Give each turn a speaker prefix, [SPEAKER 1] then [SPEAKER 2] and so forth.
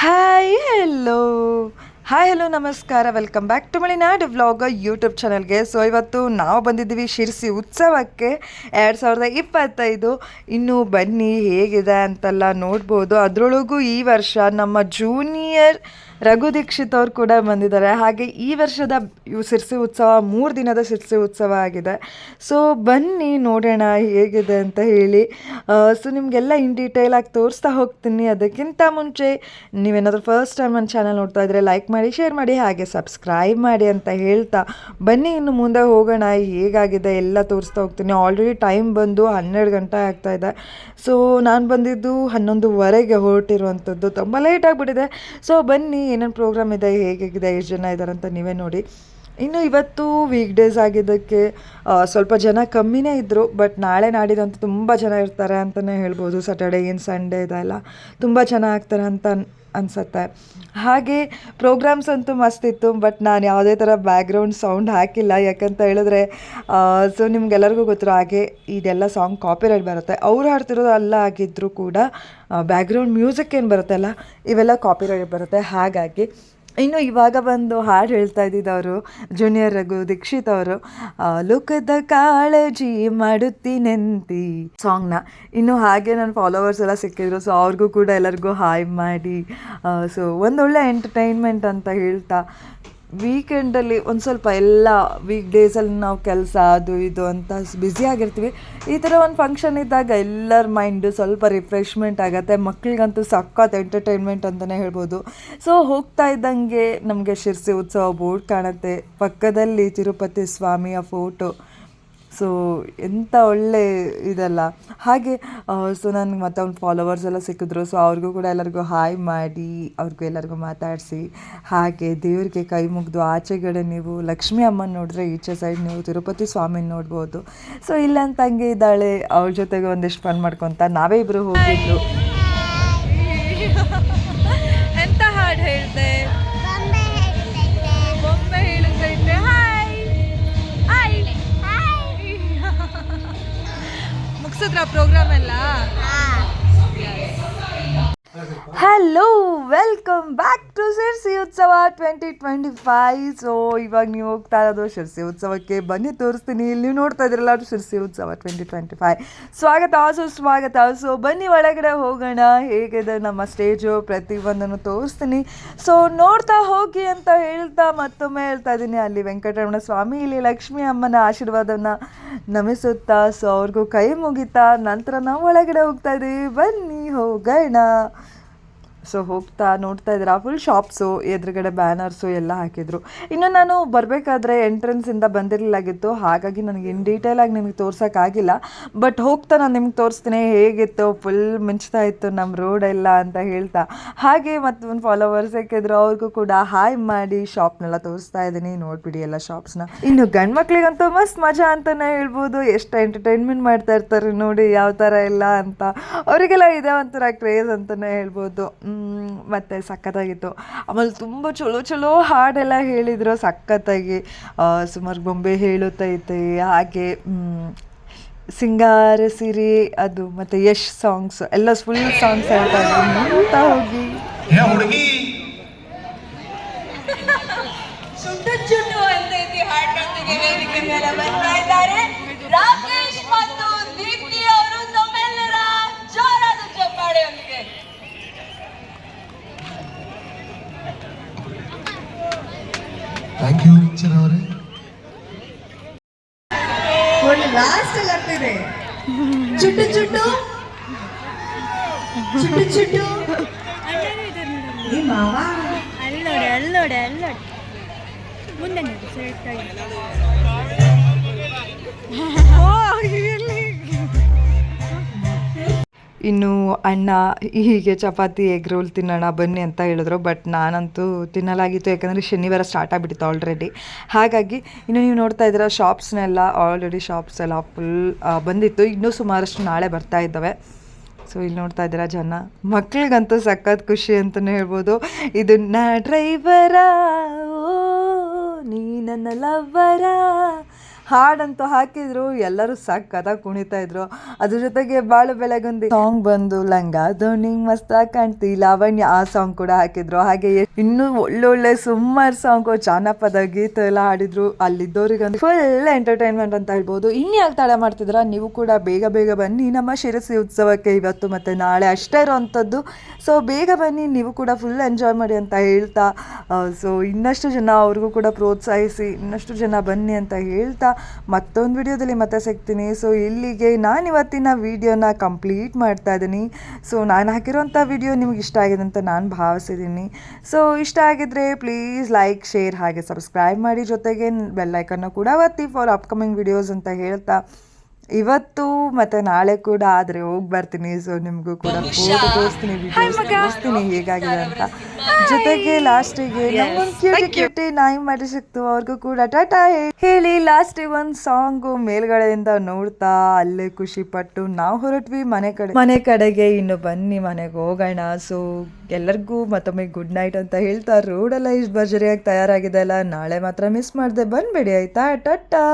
[SPEAKER 1] Hi hello hi hello ನಮಸ್ಕಾರ welcome back to Malenadu vlog YouTube ಚಾನಲ್ಗೆ so ಇವತ್ತು ನಾವು ಬಂದಿದ್ದೀವಿ ಶಿರ್ಸಿ ಉತ್ಸವಕ್ಕೆ. ಎರಡು ಸಾವಿರದ ಇಪ್ಪತ್ತೈದು. ಇನ್ನು ಬನ್ನಿ ಹೇಗಿದೆ ಅಂತೆಲ್ಲ ನೋಡ್ಬೋದು. ಅದರೊಳಗೂ ಈ ವರ್ಷ ನಮ್ಮ ಜೂನಿಯರ್ ರಘು ದೀಕ್ಷಿತ್ ಅವರು ಕೂಡ ಬಂದಿದ್ದಾರೆ. ಹಾಗೆ ಈ ವರ್ಷದ ಸಿರ್ಸಿ ಉತ್ಸವ ಮೂರು ದಿನದ ಸಿರ್ಸಿ ಉತ್ಸವ ಆಗಿದೆ. ಸೊ ಬನ್ನಿ ನೋಡೋಣ ಹೇಗಿದೆ ಅಂತ ಹೇಳಿ. ಸೊ ನಿಮಗೆಲ್ಲ ಇನ್ ಡೀಟೇಲ್ ಆಗಿ ತೋರಿಸ್ತಾ ಹೋಗ್ತೀನಿ. ಅದಕ್ಕಿಂತ ಮುಂಚೆ ನೀವೇನಾದರೂ ಫಸ್ಟ್ ಟೈಮ್ ನನ್ನ ಚಾನಲ್ ನೋಡ್ತಾ ಇದ್ರೆ ಲೈಕ್ ಮಾಡಿ ಶೇರ್ ಮಾಡಿ, ಹಾಗೆ ಸಬ್ಸ್ಕ್ರೈಬ್ ಮಾಡಿ ಅಂತ ಹೇಳ್ತಾ ಬನ್ನಿ. ಇನ್ನು ಮುಂದೆ ಹೋಗೋಣ. ಹೇಗಾಗಿದೆ ಎಲ್ಲ ತೋರಿಸ್ತಾ ಹೋಗ್ತೀನಿ. ಆಲ್ರೆಡಿ ಟೈಮ್ ಬಂದು ಹನ್ನೆರಡು ಗಂಟೆ ಆಗ್ತಾ ಇದೆ. ಸೊ ನಾನು ಬಂದಿದ್ದು ಹನ್ನೊಂದುವರೆಗೆ ಹೊರಟಿರುವಂಥದ್ದು. ತುಂಬ ಲೇಟ್ ಆಗಿಬಿಟ್ಟಿದೆ. ಸೊ ಬನ್ನಿ. ಏನೇನು ಪ್ರೋಗ್ರಾಮ್ ಇದೆ ಹೇಗಿದೆ ಎಷ್ಟು ಜನ ಇದ್ದಾರೆ ಅಂತ ನೀವೇ ನೋಡಿ. ಇನ್ನು ಇವತ್ತು ವೀಕ್ ಡೇಸ್ ಆಗಿದ್ದಕ್ಕೆ ಸ್ವಲ್ಪ ಜನ ಕಮ್ಮಿನೇ ಇದ್ದರು ಬಟ್ ನಾಳೆ ನಾಡಿದಂತೂ ತುಂಬ ಜನ ಇರ್ತಾರೆ ಅಂತಲೇ ಹೇಳ್ಬೋದು. ಸ್ಯಾಟರ್ಡೇ ಏನು ಸಂಡೇ ಇದೆಲ್ಲ ತುಂಬ ಜನ ಆಗ್ತಾರೆ ಅಂತ ಅನ್- ಅನ್ಸುತ್ತೆ. ಹಾಗೆ ಪ್ರೋಗ್ರಾಮ್ಸ್ ಅಂತೂ ಮಸ್ತ್ ಇತ್ತು ಬಟ್ ನಾನು ಯಾವುದೇ ಥರ ಬ್ಯಾಕ್ಗ್ರೌಂಡ್ ಸೌಂಡ್ ಹಾಕಿಲ್ಲ. ಯಾಕಂತ ಹೇಳಿದ್ರೆ ಸೊ ನಿಮ್ಗೆಲ್ಲರಿಗೂ ಗೊತ್ತಿರೋ ಹಾಗೆ ಇದೆಲ್ಲ ಸಾಂಗ್ ಕಾಪಿರೈಟ್ ಬರುತ್ತೆ. ಅವ್ರು ಹಾಡ್ತಿರೋದು ಅಲ್ಲ ಆಗಿದ್ದರೂ ಕೂಡ ಬ್ಯಾಕ್ಗ್ರೌಂಡ್ ಮ್ಯೂಸಿಕ್ ಏನು ಬರುತ್ತಲ್ಲ, ಇವೆಲ್ಲ ಕಾಪಿರೈಟ್ ಬರುತ್ತೆ. ಹಾಗಾಗಿ ಇನ್ನು ಇವಾಗ ಬಂದು ಹಾಡು ಹೇಳ್ತಾ ಇದ್ದಿದ್ದವರು ಜೂನಿಯರ್ ರಘು ದೀಕ್ಷಿತ್ ಅವರು ಲುಕದ ಕಾಳಜಿ ಮಾಡುತ್ತೀನೆಂತಿ ಸಾಂಗ್ನ ಇನ್ನು ಹಾಗೆ ನನ್ನ ಫಾಲೋವರ್ಸ್ ಎಲ್ಲ ಸಿಕ್ಕಿದ್ರು ಸೊ ಅವ್ರಿಗೂ ಕೂಡ ಎಲ್ಲರಿಗೂ ಹಾಯ್ ಮಾಡಿ ಸೊ ಒಂದೊಳ್ಳೆ ಎಂಟರ್ಟೈನ್ಮೆಂಟ್ ಅಂತ ಹೇಳ್ತಾ ವೀಕೆಂಡಲ್ಲಿ ಒಂದು ಸ್ವಲ್ಪ ಎಲ್ಲ ವೀಕ್ ಡೇಸಲ್ಲಿ ನಾವು ಕೆಲಸ, ಅದು ಇದು ಅಂತ ಬ್ಯುಸಿ ಆಗಿರ್ತೀವಿ. ಈ ಥರ ಒಂದು ಫಂಕ್ಷನ್ ಇದ್ದಾಗ ಎಲ್ಲರ ಮೈಂಡು ಸ್ವಲ್ಪ ರಿಫ್ರೆಶ್ಮೆಂಟ್ ಆಗುತ್ತೆ. ಮಕ್ಳಿಗಂತೂ ಸಖತ್ ಎಂಟರ್ಟೈನ್ಮೆಂಟ್ ಅಂತಲೇ ಹೇಳ್ಬೋದು. ಸೊ ಹೋಗ್ತಾ ಇದ್ದಂಗೆ ನಮಗೆ ಶಿರ್ಸಿ ಉತ್ಸವ ಬೋರ್ಡ್ ಕಾಣುತ್ತೆ. ಪಕ್ಕದಲ್ಲಿ ತಿರುಪತಿ ಸ್ವಾಮಿಯ ಫೋಟೋ ಸೊ ಎಂಥ ಒಳ್ಳೆ ಇದಲ್ಲ. ಹಾಗೆ ಸೊ ನನಗೆ ಮತ್ತೆ ಅವ್ನ ಫಾಲೋವರ್ಸ್ ಎಲ್ಲ ಸಿಕ್ಕಿದ್ರು. ಸೊ ಅವ್ರಿಗೂ ಕೂಡ ಎಲ್ಲರಿಗೂ ಹಾಯ್ ಮಾಡಿ, ಅವ್ರಿಗೂ ಎಲ್ಲರಿಗೂ ಮಾತಾಡಿಸಿ. ಹಾಗೆ ದೇವರಿಗೆ ಕೈ ಮುಗಿದು ಆಚೆಗಡೆ ನೀವು ಲಕ್ಷ್ಮೀ ಅಮ್ಮನ ನೋಡಿದ್ರೆ ಈಚೆ ಸೈಡ್ ನೀವು ತಿರುಪತಿ ಸ್ವಾಮಿನ ನೋಡ್ಬೋದು. ಸೊ ಇಲ್ಲ ಅಂತ ಹಂಗೆ ಇದ್ದಾಳೆ. ಅವ್ರ ಜೊತೆಗೆ ಒಂದಿಷ್ಟು ಫನ್ ಮಾಡ್ಕೊತ ನಾವೇ ಇಬ್ಬರು ಹೋಗಿದ್ದು
[SPEAKER 2] ಪ್ರೋಗ್ರಾಮ್ ಎಲ್ಲ?
[SPEAKER 1] Hello welcome back to Sirsi Utsava twenty twenty five so ಇವಾಗ ನೀವು ಹೋಗ್ತಾ ಇರೋದು ಶಿರ್ಸಿ ಉತ್ಸವಕ್ಕೆ ಬನ್ನಿ, ತೋರಿಸ್ತೀನಿ. ಇಲ್ಲಿ ನೀವು ನೋಡ್ತಾ ಇದ್ರಲ್ಲ Sirsi Utsava twenty twenty five ಸ್ವಾಗತ ಸೊ ಸ್ವಾಗತ. ಸೊ ಬನ್ನಿ, ಒಳಗಡೆ ಹೋಗೋಣ. ಹೇಗಿದೆ ನಮ್ಮ ಸ್ಟೇಜು ಪ್ರತಿಯೊಂದನ್ನು ತೋರಿಸ್ತೀನಿ. ಸೊ ನೋಡ್ತಾ ಹೋಗಿ ಅಂತ ಹೇಳ್ತಾ ಮತ್ತೊಮ್ಮೆ ಹೇಳ್ತಾ ಇದ್ದೀನಿ. ಅಲ್ಲಿ ವೆಂಕಟರಮಣ ಸ್ವಾಮಿ, ಇಲ್ಲಿ ಲಕ್ಷ್ಮೀ ಅಮ್ಮನ ಆಶೀರ್ವಾದನ ನಮಿಸುತ್ತಾ ಸೊ ಅವ್ರಿಗೂ ಕೈ ಮುಗಿತಾ ನಂತರ ನಾವು ಒಳಗಡೆ ಹೋಗ್ತಾ ಇದ್ದೀವಿ ಬನ್ನಿ ಹೋಗೋಣ. ಸೊ ಹೋಗ್ತಾ ನೋಡ್ತಾ ಇದ್ದೀರಾ? ಫುಲ್ ಶಾಪ್ಸು ಎದುರುಗಡೆ ಬ್ಯಾನರ್ಸು ಎಲ್ಲ ಹಾಕಿದ್ರು. ಇನ್ನು ನಾನು ಬರಬೇಕಾದ್ರೆ ಎಂಟ್ರೆನ್ಸಿಂದ ಬಂದಿರಲಾಗಿತ್ತು ಹಾಗಾಗಿ ನನಗೆ ಇನ್ ಡೀಟೇಲಾಗಿ ನಿಮಗೆ ತೋರ್ಸೋಕ್ಕಾಗಿಲ್ಲ. ಬಟ್ ಹೋಗ್ತಾ ನಾನು ನಿಮ್ಗೆ ತೋರಿಸ್ತೀನಿ. ಹೇಗಿತ್ತು? ಫುಲ್ ಮಿಂಚ್ತಾ ಇತ್ತು ನಮ್ಮ ರೋಡ್ ಎಲ್ಲ ಅಂತ ಹೇಳ್ತಾ. ಹಾಗೆ ಮತ್ತೊಂದು ಫಾಲೋವರ್ಸ್ ಹಾಕಿದ್ರು ಅವ್ರಿಗೂ ಕೂಡ ಹಾಯ್ ಮಾಡಿ ಶಾಪ್ನೆಲ್ಲ ತೋರಿಸ್ತಾ ಇದ್ದೀನಿ. ನೋಡ್ಬಿಡಿ ಎಲ್ಲ ಶಾಪ್ಸ್ನ ಇನ್ನು ಗಂಡು ಮಕ್ಳಿಗಂತೂ ಮಸ್ತ್ ಮಜಾ ಅಂತಲೇ ಹೇಳ್ಬೋದು. ಎಷ್ಟು ಎಂಟರ್ಟೈನ್ಮೆಂಟ್ ಮಾಡ್ತಾ ಇರ್ತಾರೆ ನೋಡಿ ಯಾವ ಥರ ಎಲ್ಲ ಅಂತ. ಅವರಿಗೆಲ್ಲ ಇದೆ ಒಂಥರ ಕ್ರೇಜ್ ಅಂತಲೇ ಹೇಳ್ಬೋದು. ಮತ್ತೆ ಸಖತ್ತಾಗಿತ್ತು. ಆಮೇಲೆ ತುಂಬ ಚಲೋ ಚಲೋ ಹಾಡೆಲ್ಲ ಹೇಳಿದರು ಸಖತ್ತಾಗಿ. ಸುಮಾರು ಗೊಂಬೆ ಹೇಳುತ್ತೈತೆ ಹಾಗೆ ಸಿಂಗಾರ ಸಿರಿ ಅದು ಮತ್ತು ಯಶ್ ಸಾಂಗ್ಸ್ ಎಲ್ಲ ಫುಲ್ ಸಾಂಗ್ಸ್ ಹೇಳ್ತಾ ಇದ್ರು. ಹೋಗಿ.
[SPEAKER 3] ಏ ಥ್ಯಾಂಕ್ ಯು ಪಿಕ್ಚರ್ ಅವರೇ
[SPEAKER 4] ಲಾಸ್ಟ್ ಅಲ್ಲಿ ಆಗ್ತಿದೆ ಚುಟ್ಟು ಚುಟ್ಟು ಚುಟ್ಟು ಚುಟ್ಟು ಈ ಮಾವ
[SPEAKER 5] ಅಲ್ಲೋಡೆ ಅಲ್ಲೋಡೆ ಅಲ್ಲೋಡೆ ಮುಂದೆ ನೋಡಿ ಸೆಲೆಕ್ಟ್ ಆಗಿ
[SPEAKER 1] ಇನ್ನು ಅಣ್ಣ ಹೀಗೆ ಚಪಾತಿ, ಎಗ್ ರೋಲ್ ತಿನ್ನೋಣ, ಬನ್ನಿ ಅಂತ ಹೇಳಿದ್ರು. ಬಟ್ ನಾನಂತೂ ತಿನ್ನಲಾಗಿತ್ತು. ಯಾಕಂದರೆ ಶನಿವಾರ ಸ್ಟಾರ್ಟ್ ಆಗಿಬಿಟ್ಟಿತ್ತು ಆಲ್ರೆಡಿ ಹಾಗಾಗಿ ಇನ್ನು ನೀವು ನೋಡ್ತಾ ಇದ್ದೀರ ಶಾಪ್ಸ್ನೆಲ್ಲ ಆಲ್ರೆಡಿ ಶಾಪ್ಸ್ ಎಲ್ಲ ಫುಲ್ ಬಂದಿತ್ತು. ಇನ್ನೂ ಸುಮಾರಷ್ಟು ನಾಳೆ ಬರ್ತಾ ಇದ್ದಾವೆ. ಸೊ ಇಲ್ಲಿ ನೋಡ್ತಾ ಇದ್ದೀರಾ ಜನ. ಮಕ್ಳಿಗಂತೂ ಸಖತ್ ಖುಷಿ ಅಂತಲೇ ಹೇಳ್ಬೋದು. ಇದು ನಾ ಡ್ರೈವರ ಓ, ನೀ ನನ್ನ ಲವ್ವರ ಹಾಡಂತೂ ಹಾಕಿದ್ರು, ಎಲ್ಲರೂ ಸಕ್ಕತ್ತಾಗಿ ಕುಣಿತಾ ಇದ್ರು. ಅದ್ರ ಜೊತೆಗೆ ಬಾಳು ಬೆಳಗೊಂದು. ಸಾಂಗ್ ಬಂದು, ಲಂಗ ಧೋನಿಂಗ್ ಮಸ್ತ ಕಾಣ್ತಿ, ಲಾವಣ್ಯ ಆ ಸಾಂಗ್ ಕೂಡ ಹಾಕಿದ್ರು. ಹಾಗೆ ಇನ್ನೂ ಒಳ್ಳೊಳ್ಳೆ ಸುಮಾರು ಸಾಂಗು ಜಾನಪದ ಗೀತೆ ಎಲ್ಲ ಹಾಡಿದ್ರು. ಅಲ್ಲಿದ್ದವ್ರಿಗೊಂದು ಫುಲ್ ಎಂಟರ್ಟೈನ್ಮೆಂಟ್ ಅಂತ ಹೇಳ್ಬೋದು. ಇನ್ಯಾಕೆ ತಡ ಮಾಡ್ತಿದ್ರ ನೀವು ಕೂಡ ಬೇಗ ಬೇಗ ಬನ್ನಿ. ನಮ್ಮ ಶಿರಸಿ ಉತ್ಸವಕ್ಕೆ ಇವತ್ತು ಮತ್ತೆ ನಾಳೆ ಅಷ್ಟೇ ಇರೋವಂಥದ್ದು. ಸೊ ಬೇಗ ಬನ್ನಿ. ನೀವು ಕೂಡ ಫುಲ್ ಎಂಜಾಯ್ ಮಾಡಿ ಅಂತ ಹೇಳ್ತಾ ಸೊ ಇನ್ನಷ್ಟು ಜನ ಅವ್ರಿಗೂ ಕೂಡ ಪ್ರೋತ್ಸಾಹಿಸಿ, ಇನ್ನಷ್ಟು ಜನ ಬನ್ನಿ ಅಂತ ಹೇಳ್ತಾ ಮತ್ತೊಂದು ವಿಡಿಯೋದಲ್ಲಿ ಮತ್ತೆ ಸಿಗ್ತೀನಿ. ಸೊ ಇಲ್ಲಿಗೆ ನಾನು ಇವತ್ತಿನ ವಿಡಿಯೋನ ಕಂಪ್ಲೀಟ್ ಮಾಡ್ತಾ ಇದ್ದೀನಿ. ಸೊ ನಾನು ಹಾಕಿರೋಂಥ ವಿಡಿಯೋ ನಿಮ್ಗೆ ಇಷ್ಟ ಆಗಿದೆ ಅಂತ ನಾನು ಭಾವಿಸಿದ್ದೀನಿ. ಸೊ ಇಷ್ಟ ಆಗಿದ್ರೆ ಪ್ಲೀಸ್ ಲೈಕ್ ಶೇರ್ ಹಾಗೆ ಸಬ್ಸ್ಕ್ರೈಬ್ ಮಾಡಿ. ಜೊತೆಗೆ ಬೆಲ್ಲೈಕನ್ನು ಕೂಡ ಒತ್ತಿ ಫಾರ್ ಅಪ್ಕಮಿಂಗ್ ವಿಡಿಯೋಸ್ ಅಂತ ಹೇಳ್ತಾ. ಇವತ್ತು ಮತ್ತೆ ನಾಳೆ ಕೂಡ ಆದರೆ ಹೋಗಿ ಬರ್ತೀನಿ. ಸೊ ನಿಮಗೂ ಕೂಡ ಫೋಟೋ ತೋರಿಸ್ತೀನಿ ವಿಡಿಯೋಸ್ ತೋರಿಸ್ತೀನಿ. ಹೇಗಾಗಿದೆ ಅಂತ. ಜೊತೆಗೆ ಲಾಸ್ಟಿಗೆ ಕ್ಯೂಟಿ ಕ್ಯೂಟಿ ನಾಯಿ ಮಾಡಿ ಸಿಕ್ತು ಅವ್ರಿಗೂ ಕೂಡ ಟಾಟಾ ಹೇಳಿ ಲಾಸ್ಟಿಗೆ ಒಂದು ಸಾಂಗು ಮೇಲ್ಗಡೆಯಿಂದ ನೋಡ್ತಾ ಅಲ್ಲೇ ಖುಷಿ ಪಟ್ಟು ನಾವು ಹೊರಟ್ವಿ ಮನೆ ಕಡೆ. ಮನೆ ಕಡೆಗೆ ಇನ್ನು ಬನ್ನಿ ಮನೆಗೆ ಹೋಗೋಣ. ಸೊ ಎಲ್ಲರಿಗೂ ಮತ್ತೊಮ್ಮೆ ಗುಡ್ ನೈಟ್ ಅಂತ ಹೇಳ್ತಾ ರೋಡೆಲ್ಲ ಇಷ್ಟು ಭರ್ಜರಿಯಾಗಿ ತಯಾರಾಗಿದೆ ಅಲ್ಲ ನಾಳೆ ಮಾತ್ರ ಮಿಸ್ ಮಾಡಿದೆ ಬಂದ್ಬಿಡಿ ಆಯ್ತಾ? ಟಾಟಾ